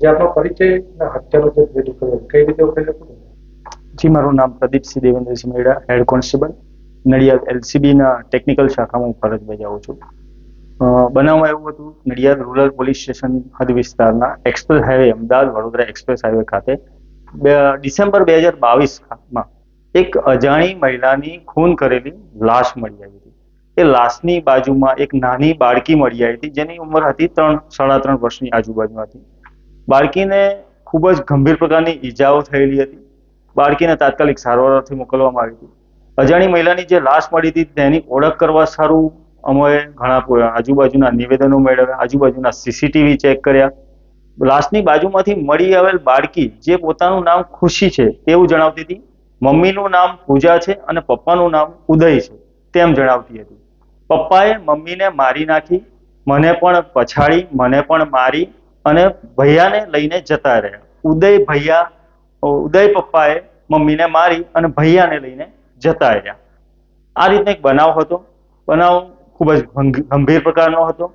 જે આપનો પરિચય હત્યાનો જે ભેદ ઉકેલો કઈ રીતે ઉકેલો? જી, મારું નામ Pradeepsinh Devendrasinh Meda, head constable, Nadiad LCB ના ટેકનિકલ શાખામાં ફરજ બજાવું છું. બનાવમાં એવું હતું, નડિયાદ રૂરલ પોલીસ સ્ટેશન હદ વિસ્તારના express highway, Ahmedabad Vadodara express highway ખાતે ડિસેમ્બર બે હજાર બાવીસમાં એક અજાણી મહિલાની ખૂન કરેલી લાશ મળી આવી હતી. એ લાશની બાજુમાં એક નાની બાળકી મળી આવી હતી, જેની ઉંમર હતી ત્રણ, સાડા ત્રણ વર્ષની આજુબાજુ હતી. બાળકીને ખૂબ જ ગંભીર પ્રકારની ઈજાઓ થયેલી હતી. બાળકીને તાત્કાલિક સારવાર અર્થે મોકલવામાં આવી હતી. અજાણી મહિલાની જે લાશ મળી હતી તેની ઓળખ કરવા સારું અમે ઘણા આજુબાજુના નિવેદનો મેળવ્યા, આજુબાજુના સીસીટીવી ચેક કર્યા. લાશની બાજુમાંથી મળી આવેલ બાળકી જે પોતાનું નામ ખુશી છે તેવું જણાવતી હતી. મમ્મીનું નામ પૂજા છે અને પપ્પાનું નામ ઉદય છે તેમ જણાવતી હતી. પપ્પાએ મમ્મીને મારી નાખી, મને પણ પછાડી, મને પણ મારી અને ભૈયાને લઈને જતા રહ્યા. ઉદય ભૈયા ઉદય પપ્પાએ મમ્મીને મારી અને ભૈયાને લઈને જતા રહ્યા. આ રીતનો એક બનાવ હતો. બનાવ ખૂબ જ ગંભીર પ્રકારનો હતો.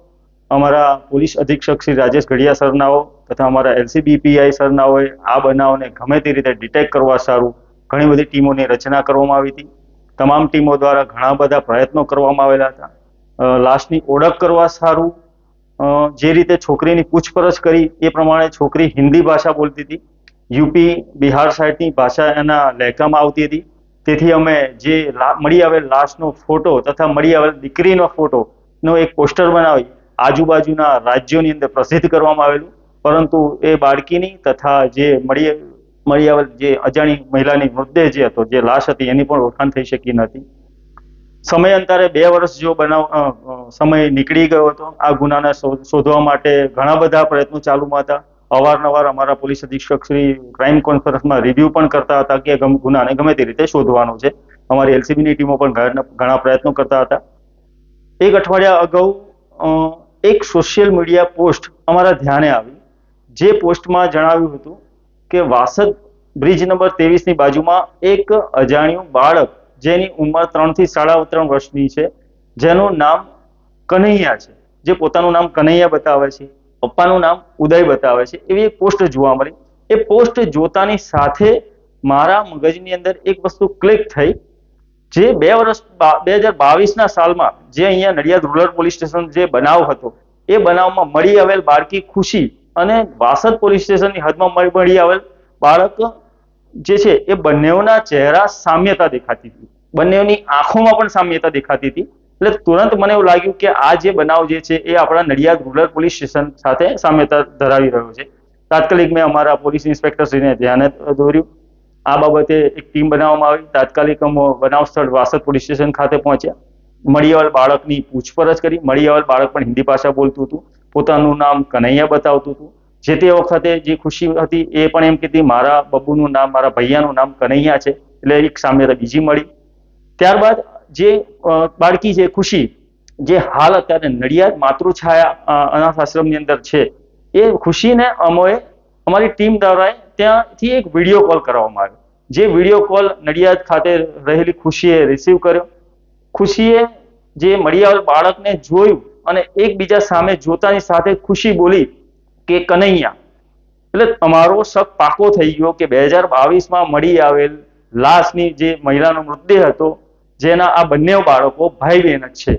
અમારા પોલીસ અધિક્ષક શ્રી રાજેશ ઘડિયા સરનાઓ તથા અમારા એલસીબીપીઆઈ સરનાઓએ આ બનાવને ગમે તે રીતે ડિટેક્ટ કરવા સારું ઘણી બધી ટીમોની રચના કરવામાં આવી હતી. તમામ ટીમો દ્વારા ઘણા બધા પ્રયત્નો કરવામાં આવેલા હતા. લાશની ઓળખ કરવા સારું જે રીતે છોકરીની પૂછપરછ કરી, એ પ્રમાણે છોકરી હિન્દી ભાષા બોલતી હતી. યુપી, બિહાર સાઈડની ભાષા એના લહેકામાં આવતી હતી. તેથી અમે જે મળી આવેલ લાશનો ફોટો તથા મળી આવેલ દીકરીનો ફોટો નો એક પોસ્ટર બનાવી આજુબાજુના રાજ્યોની અંદર પ્રસિદ્ધ કરવામાં આવેલું. પરંતુ એ બાળકીની તથા જે મળી મળી આવેલ જે અજાણી મહિલાની મૃતદેહ જે હતો, જે લાશ હતી, એની પણ ઓળખાણ થઈ શકી નથી. સમયાંતરે બે વર્ષ જો બનાવ સમય નીકળી ગયો હતો. આ ગુનાને શોધવા માટે ઘણા બધા પ્રયત્નો ચાલુમાં હતા. અવારનવાર અમારા પોલીસ અધિક્ષક શ્રી ક્રાઇમ કોન્ફરન્સમાં રિવ્યુ પણ કરતા હતા કે ગુનાને ગમે તે રીતે શોધવાનો છે. અમારી એલસીબીની ટીમો પણ ઘણા પ્રયત્નો કરતા હતા. એક અઠવાડિયા અગાઉ એક સોશિયલ મીડિયા પોસ્ટ અમારા ધ્યાને આવી. જે પોસ્ટમાં જણાવ્યું હતું કે વાસદ બ્રિજ નંબરની બાજુમાં એક અજાણ્યું બાળક જેની ઉંમર ત્રણથી સાડા ત્રણ વર્ષની છે. જેનું નામ કનૈયા છે. જે પોતાનું નામ કનૈયા બતાવે છે. પપ્પાનું નામ ઉદય બતાવે છે. એવી એક પોસ્ટ જોવા મળી. એ પોસ્ટ જોતાની સાથે મારા મગજની અંદર એક વસ્તુ ક્લિક થઈ. જે બે વર્ષ બે હજાર બાવીસના સાલમાં જે અહીંયા નડિયાદ રૂરલ પોલીસ સ્ટેશન જે બનાવ હતો, એ બનાવમાં મળી આવેલ બાળકી ખુશી અને વાસદ પોલીસ સ્ટેશનની હદમાં મળી આવેલ બાળક જે છે, એ બંનેઓના ચહેરા સામ્યતા દેખાતી હતી. બંનેઓની આંખોમાં પણ સામ્યતા દેખાતી હતી. એટલે તુરંત મને એવું લાગ્યું કે આ જે બનાવ જે છે, એ આપણા નડિયાદ રૂરલ પોલીસ સ્ટેશન સાથે સામ્યતા ધરાવી રહ્યો છે. તાત્કાલિક મેં અમારા પોલીસ ઇન્સ્પેક્ટર શ્રીને ધ્યાને દોર્યું. આ બાબતે એક ટીમ બનાવવામાં આવી. તાત્કાલિક બનાવ સ્થળ વાસદ પોલીસ સ્ટેશન ખાતે પહોંચ્યા. મળી આવેલ બાળકની પૂછપરછ કરી. મળી આવેલ બાળક પણ હિન્દી ભાષા બોલતું હતું. પોતાનું નામ કનૈયા બતાવતું હતું. જે તે વખતે જે ખુશી હતી એ પણ એમ કીધી, મારા બબ્બુનું નામ, મારા ભૈયાનું નામ કનૈયા છે. એટલે એક સામે બીજી મળી. ત્યારબાદ જે બાળકી છે, ખુશી, જે હાલ અત્યારે નડિયાદ માતૃછાયા અનાથ આશ્રમની અંદર છે, એ ખુશીને અમોએ અમારી ટીમ દ્વારા ત્યાંથી એક વીડિયો કોલ કરવામાં આવ્યો. જે વીડિયો કોલ નડિયાદ ખાતે રહેલી ખુશીએ રિસીવ કર્યો. ખુશીએ જે મળી આવેલ બાળકને જોયું અને એકબીજા સામે જોતાની સાથે ખુશી બોલી કે કનૈયા. એટલે તમારો શક પાકો થઈ ગયો કે બે હજાર બાવીસમાં મળી આવેલ લાશની જે મહિલાનો મૃતદેહ હતો, જેના આ બંને બાળકો ભાઈ બહેન જ છે.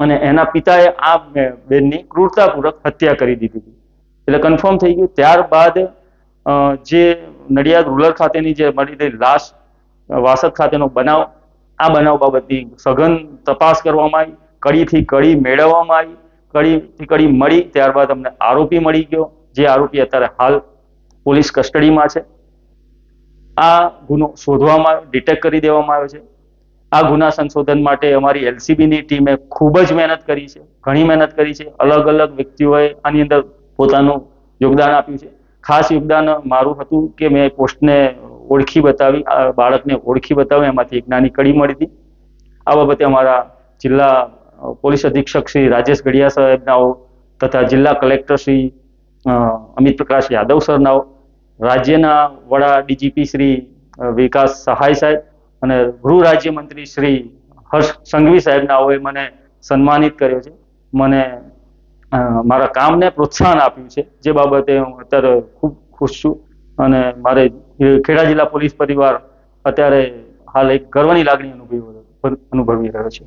અને એના પિતાએ આ બેનની ક્રૂરતાપૂર્વક હત્યા કરી દીધી એટલે કન્ફર્મ થઈ ગયું. ત્યારબાદ જે નડિયાદ રૂરલ ખાતેની જે મળી ગઈ લાશ વાસદ ખાતેનો બનાવ, આ બનાવ બાબતની સઘન તપાસ કરવામાં આવી. કડીથી કડી મેળવવામાં આવી. કડીથી કડી મળી, ત્યારબાદ અમને આરોપી મળી ગયો, જે આરોપી અત્યારે હાલ પોલીસ કસ્ટડીમાં છે. આ ગુનો શોધવામાં ડિટેક્ટ કરી દેવામાં આવ્યો છે. આ ગુના સંશોધન માટે અમારી એલસીબીની ટીમે ખૂબ જ મહેનત કરી છે, ઘણી મહેનત કરી છે. અલગ અલગ વ્યક્તિઓએ આની અંદર પોતાનું યોગદાન આપ્યું છે. ખાસ યોગદાન મારું હતું કે મેં પોસ્ટને ઓળખી બતાવી બાળકને ઓળખી બતાવી, એમાંથી એક નાની કડી મળી હતી. આ બાબતે અમારા જિલ્લા પોલીસ અધિક્ષક શ્રી રાજેશ ગઢિયા સાહેબનાઓ તથા જિલ્લા કલેક્ટર શ્રી અમિત પ્રકાશ યાદવ સરનાઓ, રાજ્યના વડા ડીજીપી શ્રી વિકાસ સહાય સાહેબ અને ગૃહ રાજ્યમંત્રી શ્રી હર્ષ સંઘવી સાહેબનાઓએ મને સન્માનિત કર્યો છે. મને મારા કામને પ્રોત્સાહન આપ્યું છે. જે બાબતે હું અત્યારે ખૂબ ખુશ છું અને મારે ખેડા જિલ્લા પોલીસ પરિવાર અત્યારે હાલ એક ગર્વની લાગણી અનુભવી અનુભવી રહ્યો છે.